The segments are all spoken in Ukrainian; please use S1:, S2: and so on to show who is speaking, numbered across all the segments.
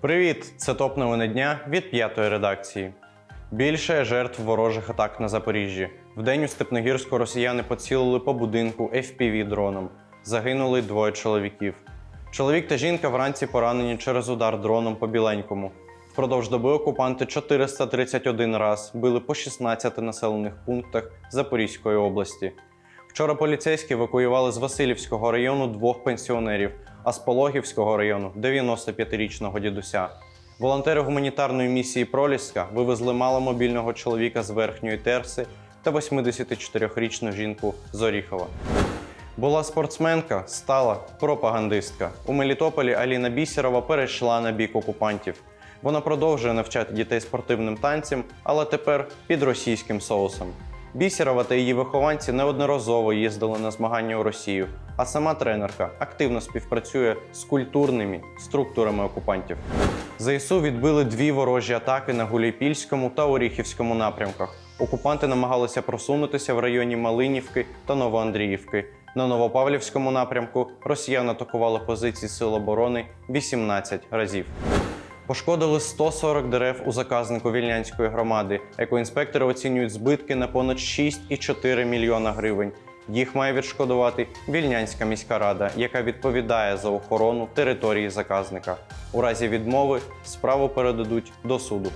S1: Привіт! Це топ новини дня від п'ятої редакції. Більше жертв ворожих атак на Запоріжжі. Вдень у Степногірську росіяни поцілили по будинку FPV дроном. Загинули двоє чоловіків. Чоловік та жінка вранці поранені через удар дроном по біленькому. Впродовж доби окупанти 431 раз били по 16 населених пунктах Запорізької області. Вчора поліцейські евакуювали з Васильівського району двох пенсіонерів, а з Пологівського району 95-річного дідуся. Волонтери гуманітарної місії Проліска вивезли маломобільного чоловіка з верхньої терси та 84-річну жінку з Оріхова. Була спортсменка, стала пропагандистка. У Мелітополі Аліна Бісерова перейшла на бік окупантів. Вона продовжує навчати дітей спортивним танцям, але тепер під російським соусом. Бісерова та її вихованці неодноразово їздили на змагання у Росію, а сама тренерка активно співпрацює з культурними структурами окупантів. ЗСУ відбили дві ворожі атаки на Гуляйпільському та Оріхівському напрямках. Окупанти намагалися просунутися в районі Малинівки та Новоандріївки. На Новопавлівському напрямку росіяни атакували позиції Сил оборони 18 разів. Пошкодили 140 дерев у заказнику Вільнянської громади. Екоінспектори оцінюють збитки на понад 6,4 мільйона гривень. Їх має відшкодувати Вільнянська міська рада, яка відповідає за охорону території заказника. У разі відмови справу передадуть до суду.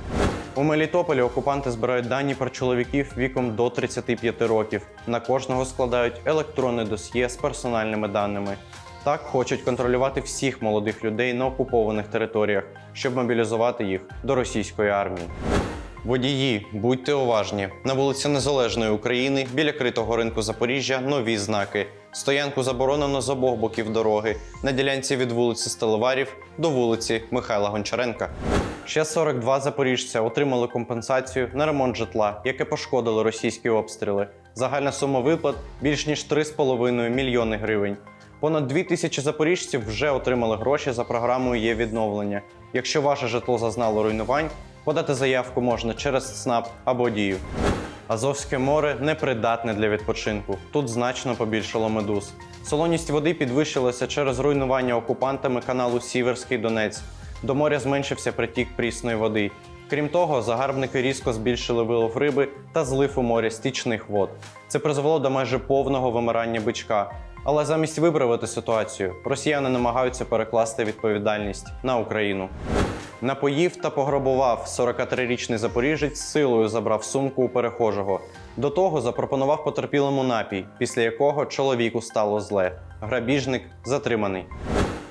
S1: У Мелітополі окупанти збирають дані про чоловіків віком до 35 років. На кожного складають електронне досьє з персональними даними. Так хочуть контролювати всіх молодих людей на окупованих територіях, щоб мобілізувати їх до російської армії. Водії, будьте уважні. На вулиці Незалежної України біля критого ринку Запоріжжя нові знаки. Стоянку заборонено з обох боків дороги на ділянці від вулиці Стелеварів до вулиці Михайла Гончаренка. Ще 42 запоріжця отримали компенсацію на ремонт житла, яке пошкодили російські обстріли. Загальна сума виплат більш ніж 3,5 мільйони гривень. Понад 2 тисячі запоріжців вже отримали гроші за програмою є відновлення. Якщо ваше житло зазнало руйнувань, подати заявку можна через ЦНАП або дію. Азовське море непридатне для відпочинку. Тут значно побільшало медуз. Солоність води підвищилася через руйнування окупантами каналу Сіверський Донець. До моря зменшився притік прісної води. Крім того, загарбники різко збільшили вилов риби та злив у море стічних вод. Це призвело до майже повного вимирання бичка. Але замість виправити ситуацію, росіяни намагаються перекласти відповідальність на Україну. Напоїв та пограбував 43-річний запоріжець силою забрав сумку у перехожого. До того запропонував потерпілому напій, після якого чоловіку стало зле. Грабіжник затриманий.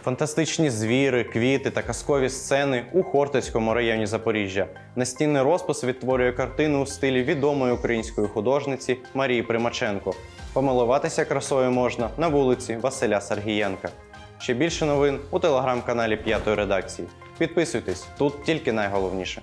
S1: Фантастичні звіри, квіти та казкові сцени у Хортицькому районі Запоріжжя. Настінний розпис відтворює картину у стилі відомої української художниці Марії Примаченко. Помилуватися красою можна на вулиці Василя Сергієнка. Ще більше новин у телеграм-каналі П'ятої редакції. Підписуйтесь, тут тільки найголовніше.